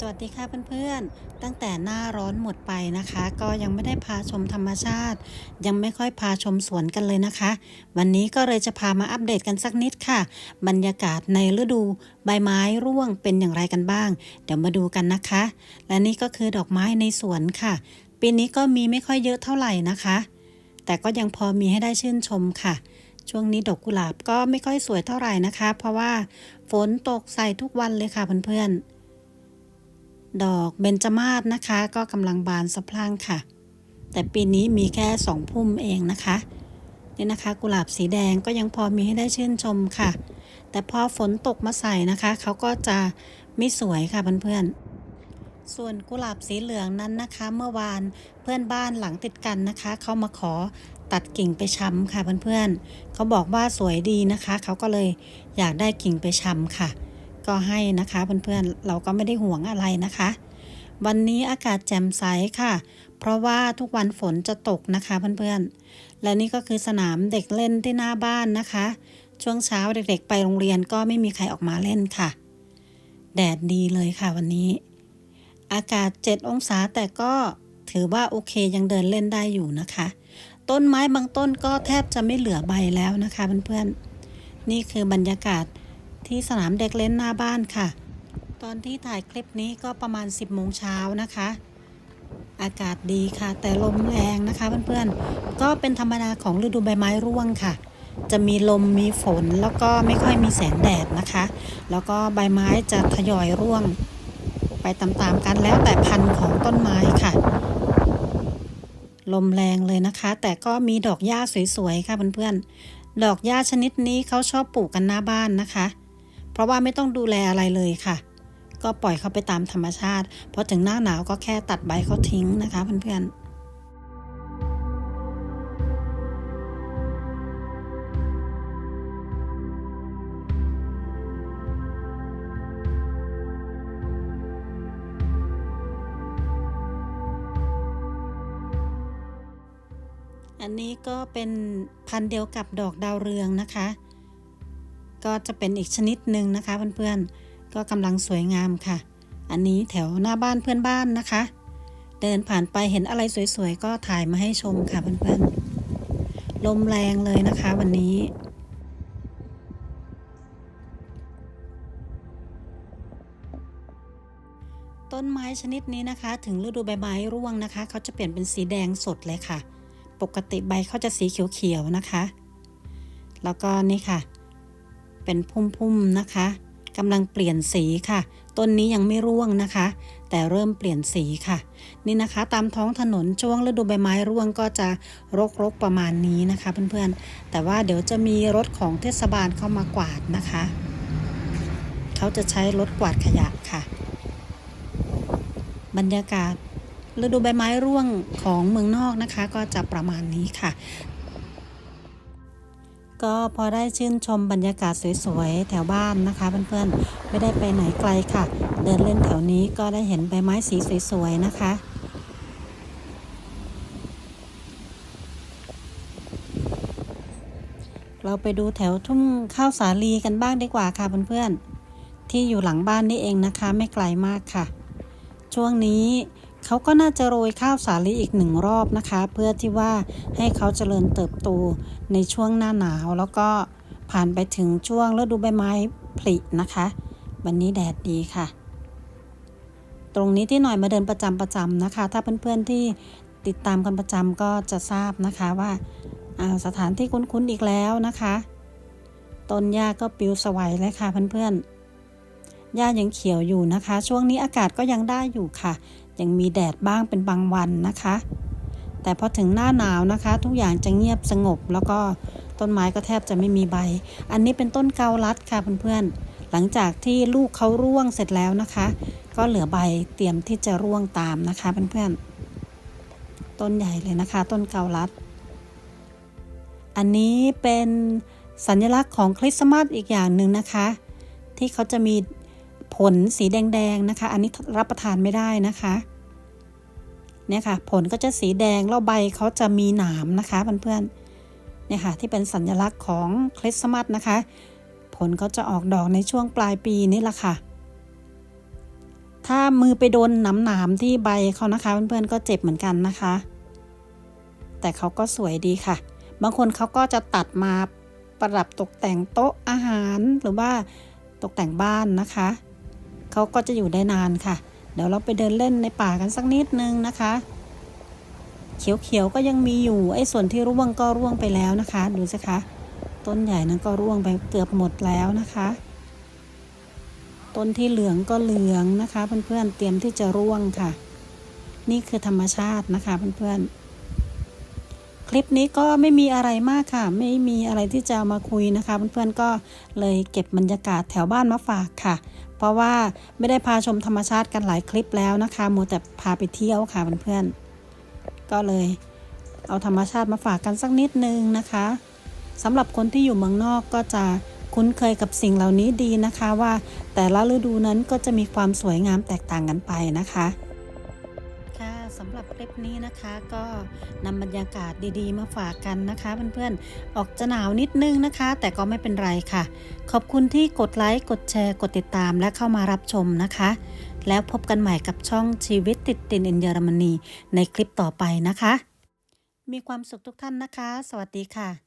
สวัสดีค่ะเพื่อนๆ ตั้งแต่หน้าร้อนหมดไปนะคะ ก็ยังไม่ได้พาชมธรรมชาติ ยังไม่ค่อยพาชมสวนกันเลยนะคะ วันนี้ก็เลยจะพามาอัปเดตกันสักนิดค่ะ บรรยากาศในฤดูใบไม้ร่วงเป็นอย่างไรกันบ้าง เดี๋ยวมาดูกันนะคะ และนี่ก็คือดอกไม้ในสวนค่ะ ปีนี้ก็มีไม่ค่อยเยอะเท่าไหร่นะคะ แต่ก็ยังพอมีให้ได้ชื่นชมค่ะช่วงนี้ดอกกุหลาบก็ไม่ค่อยสวยเท่าไหร่นะคะ เพราะว่าฝนตกใส่ทุกวันเลยค่ะเพื่อนๆ ดอกเบญจมาศนะคะ ก็กำลังบานสะพรั่งค่ะ แต่ปีนี้มีแค่สองพุ่มเองนะคะนี่นะคะ กุหลาบสีแดงก็ยังพอมีให้ได้ชื่นชมค่ะ แต่พอฝนตกมาใส่นะคะเขาก็จะไม่สวยค่ะเพื่อนๆส่วนกุหลาบสีเหลืองนั้นนะคะ เมื่อวานเพื่อนบ้านหลังติดกันนะคะเขามาขอตัดกิ่งไปช้ำค่ะเพื่อนๆเขาบอกว่าสวยดีนะคะเขาก็เลยอยากได้กิ่งไปช้ำค่ะ ก็ให้นะคะเพื่อนๆเราก็ไม่ได้ห่วงอะไรนะคะ วันนี้อากาศแจ่มใสค่ะ เพราะว่าทุกวันฝนจะตกนะคะเพื่อนๆ และนี่ก็คือสนามเด็กเล่นที่หน้าบ้านนะคะ ช่วงเช้าเด็กๆ ไปโรงเรียนก็ไม่มีใครออกมาเล่นค่ะ แดดดีเลยค่ะวันนี้ อากาศ 7 องศาแต่ก็ถือว่าโอเคยังเดินเล่นได้อยู่นะคะ ต้นไม้บางต้นก็แทบจะไม่เหลือใบแล้วนะคะเพื่อนๆนี่คือบรรยากาศ ที่สนามเด็กเล่นหน้าบ้านค่ะ ตอนที่ถ่ายคลิปนี้ก็ประมาณ 10โมงเช้านะคะ อากาศดีค่ะ แต่ลมแรงนะคะเพื่อนๆ ก็เป็นธรรมดาของฤดูใบไม้ร่วงค่ะ จะมีลมมีฝนแล้วก็ไม่ค่อยมีแสงแดดนะคะ แล้วก็ใบไม้จะทยอยร่วง ไปตามๆกันแล้วแต่พันธุ์ของต้นไม้ค่ะลมแรงเลยนะคะ แต่ก็มีดอกหญ้าสวยๆค่ะเพื่อนๆ ดอกหญ้าชนิดนี้เขาชอบปลูกกันหน้าบ้านนะคะ เพราะว่าไม่ต้องดูแลอะไรเลยค่ะ ก็ปล่อยเขาไปตามธรรมชาติพอถึงหน้าหนาวก็แค่ตัดใบเขาทิ้งนะคะเพื่อนๆอันนี้ก็เป็นพันธุ์เดียวกับดอกดาวเรืองนะคะ ก็จะเป็นอีกชนิดหนึ่งนะคะเพื่อนๆ ก็กำลังสวยงามค่ะ อันนี้แถวหน้าบ้านเพื่อนบ้านนะคะ เดินผ่านไปเห็นอะไรสวยๆ ก็ถ่ายมาให้ชมค่ะเพื่อนๆ ลมแรงเลยนะคะวันนี้ต้นไม้ชนิดนี้นะคะ ถึงฤดูใบไม้ร่วงนะคะ เขาจะเปลี่ยนเป็นสีแดงสดเลยค่ะ ปกติใบเขาจะสีเขียวๆนะคะ แล้วก็นี่ค่ะ เป็นพุ่มๆนะคะกำลังเปลี่ยนสีค่ะ ต้นนี้ยังไม่ร่วงนะคะ แต่เริ่มเปลี่ยนสีค่ะ นี่นะคะ ตามท้องถนนช่วงฤดูใบไม้ร่วงก็จะรกๆประมาณนี้นะคะ เพื่อนๆ แต่ว่าเดี๋ยวจะมีรถของเทศบาลเข้ามากวาดนะคะ เขาจะใช้รถกวาดขยะค่ะ บรรยากาศฤดูใบไม้ร่วงของเมืองนอกนะคะ ก็จะประมาณนี้ค่ะ ก็พอได้ชื่นชมบรรยากาศสวยๆ แถวบ้านนะคะ เพื่อนๆ ไม่ได้ไปไหนไกลค่ะ เดินเล่นแถวนี้ก็ได้เห็นใบไม้สีสวยๆ นะคะเราไปดูแถวทุ่งข้าวสาลีกันบ้างดีกว่าค่ะเพื่อนๆ ที่อยู่หลังบ้านนี่เองนะคะ ไม่ไกลมากค่ะ ช่วงนี้ เขาก็น่าจะโรยข้าวสาลีอีกหนึ่งรอบนะคะ เพื่อที่ว่าให้เขาเจริญเติบโตในช่วงหน้าหนาว แล้วก็ผ่านไปถึงช่วงฤดูใบไม้ผลินะคะ วันนี้แดดดีค่ะ ตรงนี้ที่หน่อยมาเดินประจำประจำนะคะ ถ้าเพื่อนๆที่ติดตามกันประจำก็จะทราบนะคะว่าสถานที่คุ้นๆอีกแล้วนะคะต้นหญ้าก็ปิวสวัยเลยค่ะเพื่อนๆหญ้ายังเขียวอยู่นะคะ ช่วงนี้อากาศก็ยังได้อยู่ค่ะ ยังมีแดดบ้างเป็นบางวันนะคะ แต่พอถึงหน้าหนาวนะคะ ทุกอย่างจะเงียบสงบ แล้วก็ต้นไม้ก็แทบจะไม่มีใบ อันนี้เป็นต้นเกาลัดค่ะเพื่อนๆ หลังจากที่ลูกเขาร่วงเสร็จแล้วนะคะ ก็เหลือใบเตรียมที่จะร่วงตามนะคะเพื่อนๆ ต้นใหญ่เลยนะคะ ต้นเกาลัด อันนี้เป็นสัญลักษณ์ของคริสต์มาสอีกอย่างหนึ่งนะคะ ที่เขาจะมี ผลสีแดงๆนะคะ อันนี้รับประทานไม่ได้นะคะเนี่ยค่ะ ผลก็จะสีแดงแล้วใบเขาจะมีหนามนะคะเพื่อนๆเนี่ยค่ะ ที่เป็นสัญลักษณ์ของคริสต์มาสนะคะ ผลเขาจะออกดอกในช่วงปลายปีนี่แหละค่ะ ถ้ามือไปโดนหนามหนามๆที่ใบเขานะคะเพื่อนๆก็เจ็บเหมือนกันนะคะ แต่เขาก็สวยดีค่ะ บางคนเขาก็จะตัดมาประดับตกแต่งโต๊ะอาหารหรือว่าตกแต่งบ้านนะคะ เขาก็จะอยู่ได้นานค่ะ เดี๋ยวเราไปเดินเล่นในป่ากันสักนิดนึงนะคะ เขียวๆก็ยังมีอยู่ไอ้ส่วนที่ร่วงก็ร่วงไปแล้วนะคะ ดูสิคะต้นใหญ่นั้นก็ร่วงไปเกือบหมดแล้วนะคะ ต้นที่เหลืองก็เหลืองนะคะ เพื่อนๆเตรียมที่จะร่วงค่ะ นี่คือธรรมชาตินะคะเพื่อนๆ ลิปนี้ก็ไม่มีอะไรมากค่ะ ไม่มีอะไรที่จะมาคุยนะคะ เพื่อนๆก็เลยเก็บบรรยากาศแถวบ้านมาฝากค่ะ เพราะว่าไม่ได้พาชมธรรมชาติกันหลายคลิปแล้วนะคะมัวแต่พาไปเที่ยวค่ะเพื่อนๆก็เลยเอาธรรมชาติมาฝากกันสักนิดนึงนะคะสำหรับคนที่อยู่เมืองนอกก็จะคุ้นเคยกับสิ่งเหล่านี้ดีนะคะว่าแต่ละฤดูนั้นก็จะมีความสวยงามแตกต่างกันไปนะคะค่ะ สำหรับคลิปนี้นะคะก็นำบรรยากาศดีๆ มาฝากกันนะคะเพื่อนๆออกจะหนาวนิดนึงนะคะ แต่ก็ไม่เป็นไรค่ะ ขอบคุณที่กดไลค์กดแชร์กดติดตามและเข้ามารับชมนะคะ แล้วพบกันใหม่กับช่องชีวิตติดตินอินเยอรมนีในคลิปต่อไปนะคะ มีความสุขทุกท่านนะคะ สวัสดีค่ะ